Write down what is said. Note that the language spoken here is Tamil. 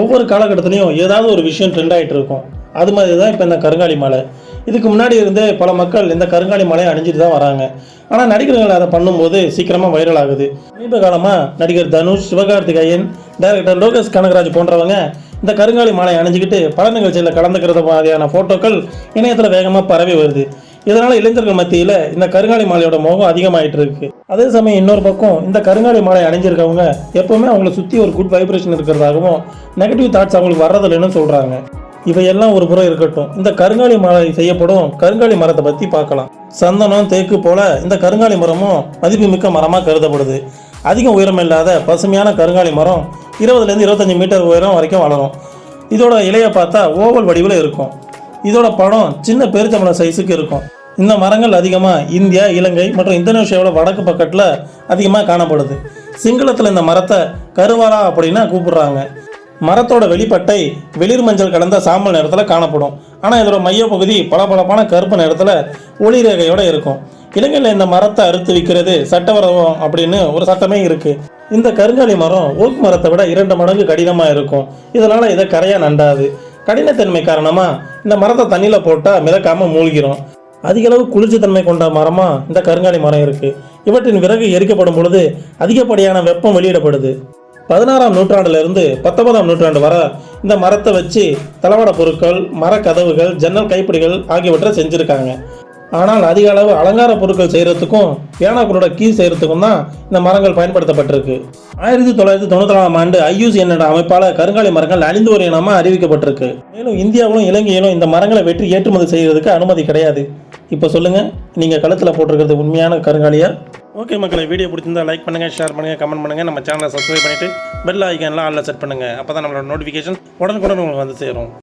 ஒவ்வொரு காலகட்டத்துலேயும் ஏதாவது ஒரு விஷயம் ட்ரெண்ட் ஆகிட்டு இருக்கும். அது மாதிரி தான் இப்போ இந்த கருங்காலி மலை. இதுக்கு முன்னாடி இருந்தே பல மக்கள் இந்த கருங்காலி மலையை அணிஞ்சிட்டு தான் வராங்க. ஆனால் நடிகர்கள் அதை பண்ணும்போது சீக்கிரமாக வைரல் ஆகுது. சமீப காலமாக நடிகர் தனுஷ் சிவகார்த்திகேயன் டைரக்டர் லோகேஷ் கனகராஜ் போன்றவங்க இந்த கருங்காலி மாலை அணிஞ்சிக்கிட்டு பல நிகழ்ச்சியில் கலந்துக்கிறது மாதிரியான ஃபோட்டோக்கள் இணையத்தில் வேகமாக பரவி வருது. இதனால இளைஞர்கள் மத்தியில் இந்த கருங்காலி மாலையோட மோகம் அதிகமாயிட்டு இருக்கு அதே சமயம் இன்னொரு பக்கம் இந்த கருங்காலி மாலை அணிஞ்சிருக்கவங்க எப்பவுமே அவங்கள சுற்றி ஒரு குட் வைப்ரேஷன் இருக்கிறதாகவும் நெகட்டிவ் தாட்ஸ் அவங்களுக்கு வர்றதில்லைன்னு சொல்கிறாங்க இவையெல்லாம் ஒரு புறம் இருக்கட்டும். இந்த கருங்காலி மாலை செய்யப்படும் கருங்காலி மரத்தை பற்றி பார்க்கலாம். சந்தனம் தேக்கு போல இந்த கருங்காலி மரமும் மதிப்புமிக்க மரமாக கருதப்படுது. அதிகம் உயரம் இல்லாத பசுமையான கருங்காலி மரம் இருபதுலேருந்து இருபத்தஞ்சி மீட்டர் உயரம் வரைக்கும் வளரும். இதோட இலையை பார்த்தா ஓவல் வடிவில் இருக்கும். இதோட படம் சின்ன பெருச்சம்பளம் சைஸுக்கு இருக்கும். இந்த மரங்கள் அதிகமாக இந்தியா இலங்கை மற்றும் இந்தோனேஷியாவோட வடக்கு பக்கத்தில் அதிகமாக காணப்படுது. சிங்களத்தில் இந்த மரத்தை கருவாரா அப்படின்னா கூப்பிடுறாங்க. மரத்தோட வெளிப்பட்டை வெளிர் மஞ்சள் கலந்த சாம்பல் நிறத்தில் காணப்படும். ஆனால் இதோட மையப்பகுதி பளபளப்பான கருப்பு நிறத்தில் ஒளி ரேகையோடு இருக்கும். இலங்கையில் இந்த மரத்தை அறுத்து விற்கிறது சட்டவரவம் அப்படின்னு ஒரு சட்டமே இருக்குது இந்த கருங்காலி மரம் ஓக் மரத்தை விட இரண்டு மடங்கு கடினமாக இருக்கும். இதனால் இதை கரையாக நண்டாது. கடினத்தன்மை காரணமாக இந்த மரத்தை தண்ணியில் போட்டால் மிதக்காமல் மூழ்கிரும். அதிகளவு குளிர்ச்சி குளிர்ச்சித்தன்மை கொண்ட மரமா? இந்த கருங்காலி மரம் இருக்கு. இவற்றின் விறகு எரிக்கப்படும் பொழுது அதிகப்படியான வெப்பம் வெளியிடப்படுது. பதினாறாம் நூற்றாண்டிலிருந்து பத்தொன்பதாம் நூற்றாண்டு வர இந்த மரத்தை வச்சு தளவாட பொருட்கள் மரக்கதவுகள் ஜன்னல் கைப்பிடிகள் ஆகியவற்றை செஞ்சுருக்காங்க. ஆனால் அதிக அளவு அலங்கார பொருட்கள் செய்கிறதுக்கும் பியானோக்களோட கீ செய்கிறதுக்கும் தான் இந்த மரங்கள் பயன்படுத்தப்பட்டிருக்கு. ஆயிரத்தி தொள்ளாயிரத்தி தொண்ணூற்றி ஆறாம் ஆண்டு ஐயூசி என்னோட அமைப்பால் கருங்காலி மரங்கள் அழிந்து ஒரு இனமாக அறிவிக்கப்பட்டிருக்கு. மேலும் இந்தியாவிலும் இலங்கையிலும் இந்த மரங்களை வெற்றி ஏற்றுமதி செய்கிறதுக்கு அனுமதி கிடையாது. இப்போ சொல்லுங்கள் நீங்கள் கழுத்தில் போட்டிருக்கிறது உண்மையான கருங்காலியா? ஓகே மக்களை வீடியோ பிடிச்சிருந்தா லைக் பண்ணுங்கள் ஷேர் பண்ணுங்கள் கமெண்ட் பண்ணுங்கள் நம்ம சேனலை சப்ஸ்கிரைப் பண்ணிவிட்டு பெல் ஐக்கான்லாம் ஆளில் செட் பண்ணுங்கள் அப்போ தான் நம்மளோட நோட்டிஃபிகேஷன் உடனுக்குடன் உங்களுக்கு வந்து சேரும்.